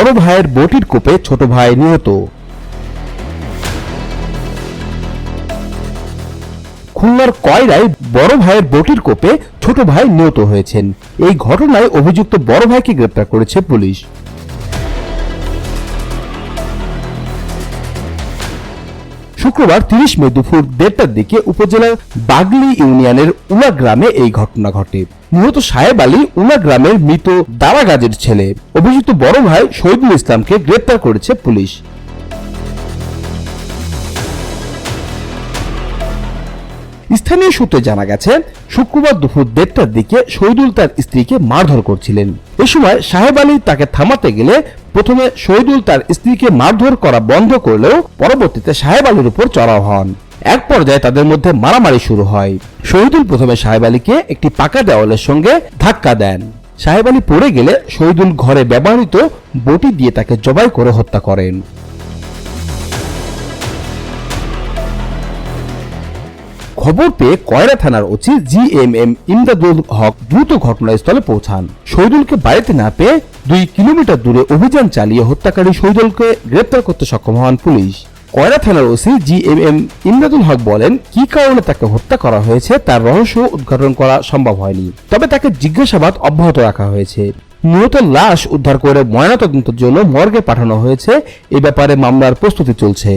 বড় ভাইয়ের বটির কোপে ছোট ভাই নিহত। খুলনার কয়রায় বড় ভাইয়ের বটির কোপে ছোট ভাই নিহত হয়েছেন। এই ঘটনায় অভিযুক্ত বড় ভাইকে গ্রেপ্তার করেছে পুলিশ। শুক্রবার তিরিশ মে দুপুর দেড়টার দিকে উপজেলার বাগলি ইউনিয়নের উলা গ্রামে এই ঘটনা ঘটে। নিহত সাহেব আলী উলা গ্রামের মৃত দারাগাজের ছেলে। অভিযুক্ত বড় ভাই শহীদুল ইসলামকে গ্রেপ্তার করেছে পুলিশ। স্থানীয় সূত্রে জানা গেছে, শুক্রবার দুপুর দেড়টার দিকে শহীদুল তার স্ত্রীকে মারধর করছিলেন। এ সময় সাহেব আলী তাকে থামাতে গেলে প্রথমে শহীদুল তার স্ত্রীকে মারধর করা বন্ধ করলেও পরবর্তীতে সাহেব আলীর উপর চড়াও হন। এক পর্যায়ে তাদের মধ্যে মারামারি শুরু হয়। শহীদুল প্রথমে সাহেব আলীকে একটি পাকা দেওয়ালের সঙ্গে ধাক্কা দেন। সাহেব আলী পড়ে গেলে শহীদুল ঘরে ব্যবহৃত বটি দিয়ে তাকে জবাই করে হত্যা করেন। খবর পেয়ে কয়রা থানার OC G M M Imdadul Haque দ্রুত ঘটনাস্থলে পৌঁছান। শহীদুলকে বাড়িতে না পেয়ে দুই কিলোমিটার দূরে অভিযান চালিয়ে হত্যাকারী শহীদুলকে গ্রেপ্তার করতে সক্ষম হন পুলিশ। কয়রা থানার OC G M M Imdadul Haque বলেন, কি কারণে তাকে হত্যা করা হয়েছে তার রহস্য উদ্ঘাটন করা সম্ভব হয়নি, তবে তাকে জিজ্ঞাসাবাদ অব্যাহত রাখা হয়েছে। নিহত লাশ উদ্ধার করে ময়নাতদন্তের জন্য মর্গে পাঠানো হয়েছে। এ ব্যাপারে মামলার প্রস্তুতি চলছে।